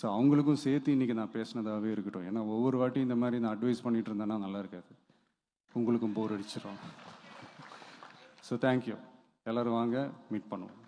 So அவங்களுக்கும் சேர்த்து இன்றைக்கி நான் பேசினதாகவே இருக்கட்டும். ஏன்னா ஒவ்வொரு வாட்டி இந்த மாதிரி நான் அட்வைஸ் பண்ணிகிட்டு இருந்தேன்னா நல்லா இருக்காது. உங்களுக்கும் போர் அடிச்சிடும் ஸோ தேங்க்யூ எல்லோரும் வாங்க மீட் பண்ணுவோம்.